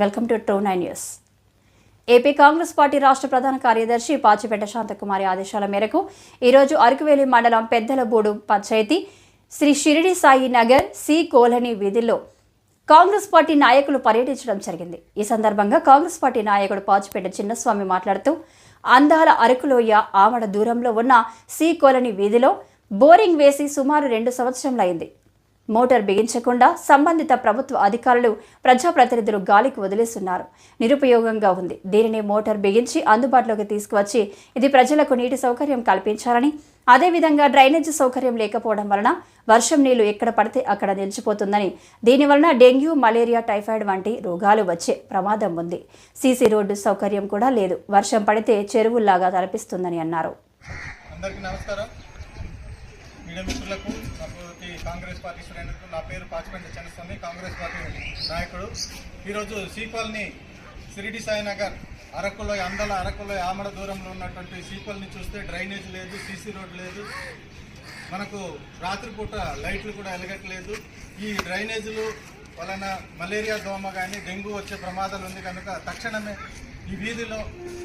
Welcome to true nine news. AP Congress party రాష్ట్ర ప్రధాన కార్యదర్శి పాచిపేట శాంతకుమారి ఆదేశాల మేరకు ఈరోజు అరకువేలి మండలం పెద్దలబూడు పంచాయతీ శ్రీ షిరిడి సాయి నగర్ సి కోలని వీధిలో కాంగ్రెస్ పార్టీ నాయకులు పర్యటించడం జరిగింది. ఈ సందర్భంగా కాంగ్రెస్ పార్టీ నాయకుడు పాచిపేట చిన్నస్వామి మాట్లాడుతూ అందాల అరకులోయ ఆమడ దూరంలో ఉన్న సి కోలని వీధిలో బోరింగ్ వేసి సుమారు రెండు సంవత్సరంలైంది. మోటార్ బిగించకుండా సంబంధిత ప్రభుత్వ అధికారులు ప్రజాప్రతినిధులు గాలికి వదిలేస్తున్నారు. నిరుపయోగంగా ఉంది. దీనిని మోటార్ బిగించి అందుబాటులోకి తీసుకువచ్చి ఇది ప్రజలకు నీటి సౌకర్యం కల్పించాలని అదేవిధంగా డ్రైనేజీ సౌకర్యం లేకపోవడం వలన వర్షం నీళ్ళు ఎక్కడ పడితే అక్కడ నిలిచిపోతుందని దీనివలన డెంగ్యూ మలేరియా టైఫాయిడ్ వంటి రోగాలు వచ్చే ప్రమాదం ఉంది. సీసీ రోడ్డు సౌకర్యం కూడా లేదు. వర్షం పడితే చెరువుల్లాగా తలపిస్తుందని అన్నారు. అందరికీ నమస్కారం. మీడియా మిత్రులకు నాతోటి కాంగ్రెస్ పార్టీ శ్రేణులకు నా పేరు పాచిపెంట చెన్నస్వామి కాంగ్రెస్ పార్టీ నాయకుడు. ఈరోజు సీపల్ని సిరిడి సాయినగర్ అరకులో అందల అరకులో ఆమడ దూరంలో ఉన్నటువంటి సీపల్ని చూస్తే డ్రైనేజ్ లేదు సీసీ రోడ్ లేదు. మనకు రాత్రిపూట లైట్లు కూడా వెలగట్లేదు. ఈ డ్రైనేజీలు వలన మలేరియా దోమ కానీ డెంగ్యూ వచ్చే ప్రమాదాలు ఉంది కనుక తక్షణమే ఈ వీధిలో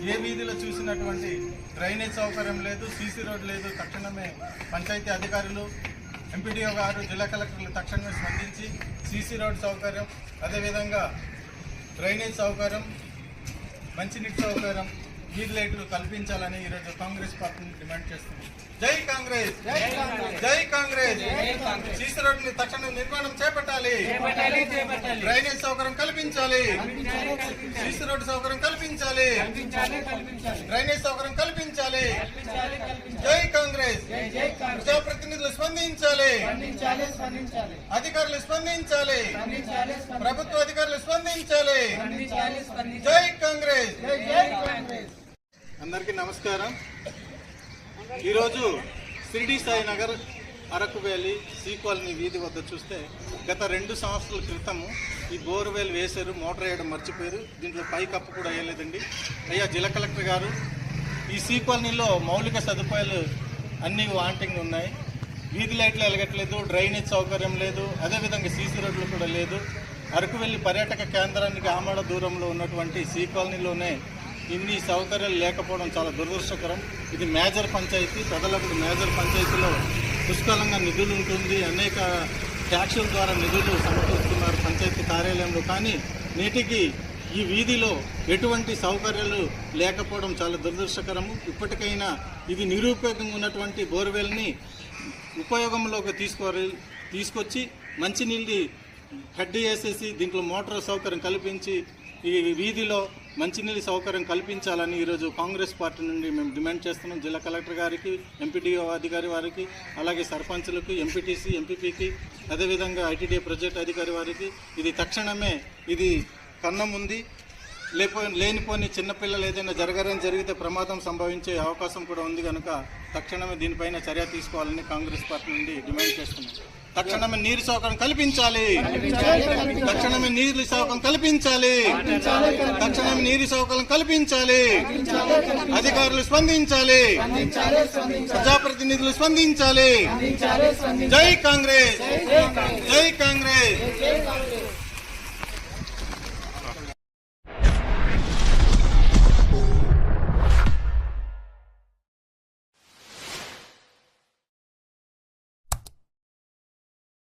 ఏ వీధిలో చూసినటువంటి డ్రైనేజ్ సౌకర్యం లేదు సీసీ రోడ్ లేదు. తక్షణమే పంచాయతీ అధికారులు ఎంపీడీఓ గారు జిల్లా కలెక్టర్లు తక్షణమే స్పందించి సీసీ రోడ్ సౌకర్యం అదేవిధంగా డ్రైనేజ్ సౌకర్యం మంచినీటి సౌకర్యం వీధి లైట్లు కల్పించాలని ఈరోజు కాంగ్రెస్ పార్టీని డిమాండ్ చేస్తుంది జై కాంగ్రెస్! జై కాంగ్రెస్! సీసీ రోడ్లు తక్షణ నిర్మాణం చేపట్టాలి. డ్రైనేజ్ సౌకర్యం కల్పించాలి. సీసీ రోడ్డు సౌకర్యం కల్పించాలి. డ్రైనేజ్ సౌకర్యం కల్పించాలి. జై కాంగ్రెస్. ప్రజాప్రతినిధులు స్పందించాలి. అధికారులు స్పందించాలి. ప్రభుత్వ అధికారులు స్పందించాలి. జై కాంగ్రెస్. అందరికీ నమస్కారం. ఈరోజు Shirdi Sai Nagar Araku Valley C colony వీధి వద్ద చూస్తే గత రెండు సంవత్సరాల క్రితము ఈ బోర్వెల్ వేశారు మోటార్ వేయడం మర్చిపోయారు. దీంట్లో పై కప్పు కూడా వేయలేదండి అయ్యా జిల్లా కలెక్టర్ గారు ఈ సీ కాలనీలో మౌలిక సదుపాయాలు అన్నీ వాంటింగ్ ఉన్నాయి. వీధి లైట్లు వెలగట్లేదు డ్రైనేజ్ సౌకర్యం లేదు అదేవిధంగా సీసీ రోడ్లు కూడా లేదు. అరకు వెళ్ళి పర్యాటక కేంద్రానికి ఆమడ దూరంలో ఉన్నటువంటి సీ కాలనీలోనే ఇన్ని సౌకర్యాలు లేకపోవడం చాలా దురదృష్టకరం. ఇది మేజర్ పంచాయతీ పెదలప్పుడు మేజర్ పంచాయతీలో పుష్కలంగా నిధులు ఉంటుంది. అనేక ట్యాక్సుల ద్వారా నిధులు సమకూరుస్తున్నారు పంచాయతీ కార్యాలయంలో. కానీ నేటికి ఈ వీధిలో ఎటువంటి సౌకర్యాలు లేకపోవడం చాలా దురదృష్టకరము. ఇప్పటికైనా ఇది నిరుపయోగంగా ఉన్నటువంటి బోర్వెల్ని ఉపయోగంలోకి తీసుకో తీసుకొచ్చి మంచినీళ్ళు కడ్డీ వేసేసి దీంట్లో మోటార్ సౌకర్యం కల్పించి ఈ వీధిలో మంచినీళ్ళ సౌకర్యం కల్పించాలని ఈరోజు కాంగ్రెస్ పార్టీ నుండి మేము డిమాండ్ చేస్తున్నాం. జిల్లా కలెక్టర్ గారికి ఎంపీడీఓ అధికారి వారికి అలాగే సర్పంచులకు ఎంపీటీసీ ఎంపీపీకి అదేవిధంగా ఐటీడీ ప్రాజెక్ట్ అధికారి వారికి. ఇది తక్షణమే ఇది కన్నం ఉంది. లేపో లేనిపోని చిన్నపిల్లలు ఏదైనా జరగరని జరిగితే ప్రమాదం సంభవించే అవకాశం కూడా ఉంది కనుక తక్షణమే దీనిపైన చర్య తీసుకోవాలని కాంగ్రెస్ పార్టీ నుండి డిమాండ్ చేస్తున్నాం. తక్షణమే నీరు సౌకర్యం కల్పించాలి. తక్షణమే నీరు సౌకర్యం కల్పించాలి. తక్షణమే నీరు సౌకర్యం కల్పించాలి. అధికారులు స్పందించాలి. ప్రజాప్రతినిధులు స్పందించాలి. జై కాంగ్రెస్. జై కాంగ్రెస్.